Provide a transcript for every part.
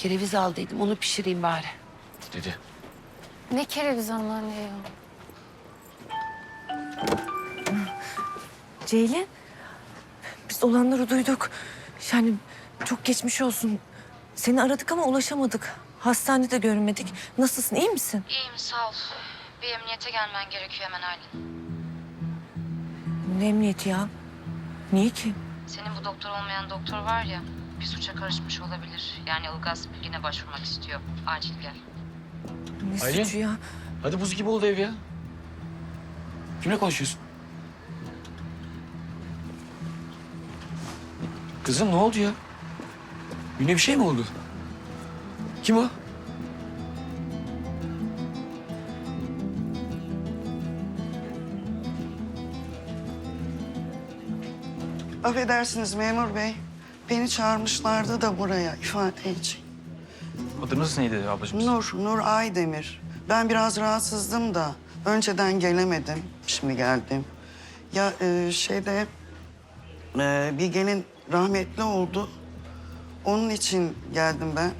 Kereviz aldıydım onu pişireyim bari. Dedi. Ne kereviz anneanne ya. Ceylin, biz olanları duyduk. Yani çok geçmiş olsun. Seni aradık ama ulaşamadık. Hastanede görünmedik. Nasılsın, iyi misin? İyiyim sağ ol. Bir emniyete gelmen gerekiyor hemen Aylin. Ne emniyeti ya? Niye ki? Senin bu doktor olmayan doktor var ya bir suça karışmış olabilir. Yani Ilgaz bilgine başvurmak istiyor. Acil gel. Ne Aylin? suçu ya? Hadi buz gibi oldu ev ya. Kimle konuşuyorsun? Kızım ne oldu ya? Yine bir şey mi oldu? Kim o? Affedersiniz memur bey. Beni çağırmışlardı da buraya ifade için. Adınız neydi ablacığım? Nur, Nur Aydemir. Ben biraz rahatsızdım da önceden gelemedim. Şimdi geldim. Ya e, şeyde e, bir gelin rahmetli oldu. Onun için geldim ben.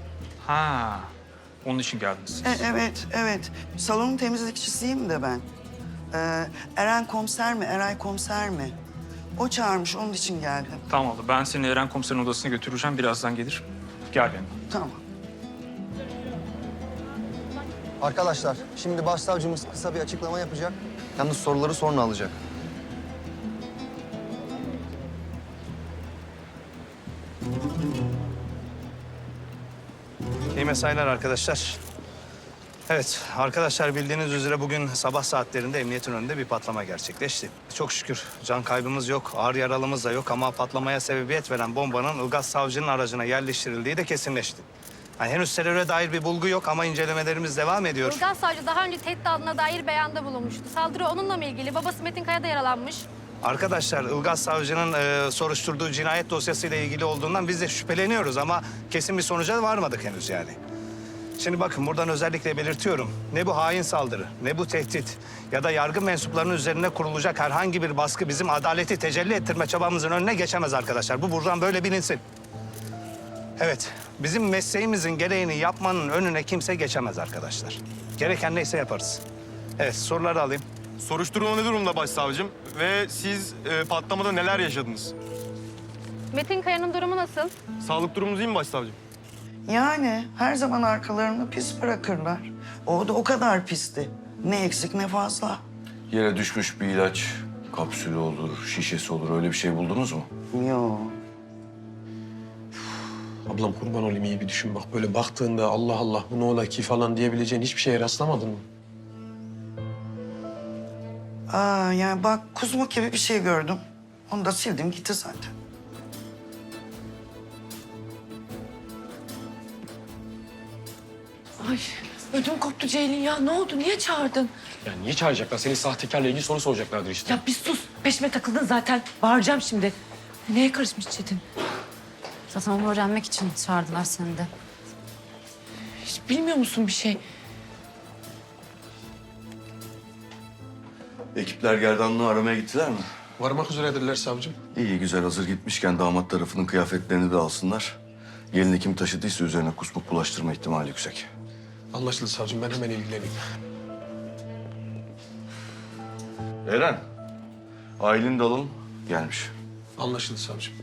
Ha, onun için geldiniz. E, evet, evet. Salon temizlikçisiyim de ben. E, Eren komiser mi, Eray komiser mi? O çağırmış, onun için geldim. Tamam abla, ben seni Eren komiserin odasına götüreceğim. Birazdan gelir. Gel benimle. Tamam. Arkadaşlar, şimdi başsavcımız kısa bir açıklama yapacak. Yalnız soruları sonra alacak. İyi mesailer arkadaşlar. Evet, arkadaşlar bildiğiniz üzere bugün sabah saatlerinde emniyetin önünde bir patlama gerçekleşti. Çok şükür can kaybımız yok, ağır yaralımız da yok ama patlamaya sebebiyet veren bombanın Ilgaz Savcı'nın aracına yerleştirildiği de kesinleşti. Yani henüz teröre dair bir bulgu yok ama incelemelerimiz devam ediyor. Ilgaz Savcı daha önce tehdit adına dair beyanda bulunmuştu. Saldırı onunla mı ilgili? Babası Metin Kaya da yaralanmış. Arkadaşlar Ilgaz Savcı'nın e, soruşturduğu cinayet dosyasıyla ilgili olduğundan biz de şüpheleniyoruz ama kesin bir sonuca varmadık henüz yani. Şimdi bakın buradan özellikle belirtiyorum. Ne bu hain saldırı, ne bu tehdit ya da yargı mensuplarının üzerine kurulacak herhangi bir baskı bizim adaleti tecelli ettirme çabamızın önüne geçemez arkadaşlar. Bu buradan böyle bilinsin. Evet, bizim mesleğimizin gereğini yapmanın önüne kimse geçemez arkadaşlar. Gereken neyse yaparız. Evet, soruları alayım. Soruşturma ne durumda başsavcım? Ve siz e, patlamada neler yaşadınız? Metin Kaya'nın durumu nasıl? Sağlık durumunuz iyi mi başsavcım? Yani her zaman arkalarını pis bırakırlar. O da o kadar pisti. Ne eksik ne fazla. Yere düşmüş bir ilaç, kapsülü olur, şişesi olur öyle bir şey buldunuz mu? Yo. Ablam kurban olayım iyi bir düşün bak. Böyle baktığında Allah Allah bu ne ola ki falan diyebileceğin hiçbir şeye rastlamadın mı? Aa yani bak kuzmuk gibi bir şey gördüm. Onu da sildim gitti zaten. Ay ödüm koptu Ceylin ya. Ne oldu? Niye çağırdın? Ya niye çağıracaklar? Senin sahtekarla ilgili soru soracaklardır işte. Ya bir sus. Peşime takıldın zaten. Bağıracağım şimdi. Neye karışmış Çetin? Zaten onu öğrenmek için çağırdılar seni de. Hiç bilmiyor musun bir şey? Ekipler gerdanlığı aramaya gittiler mi? Varmak üzeredirler savcım. İyi güzel hazır gitmişken damat tarafının kıyafetlerini de alsınlar. Gelini kim taşıdıysa üzerine kusmuk bulaştırma ihtimali yüksek. Anlaşıldı savcım ben hemen ilgileneyim. Eren, Aylin de alalım. Gelmiş. Anlaşıldı savcım.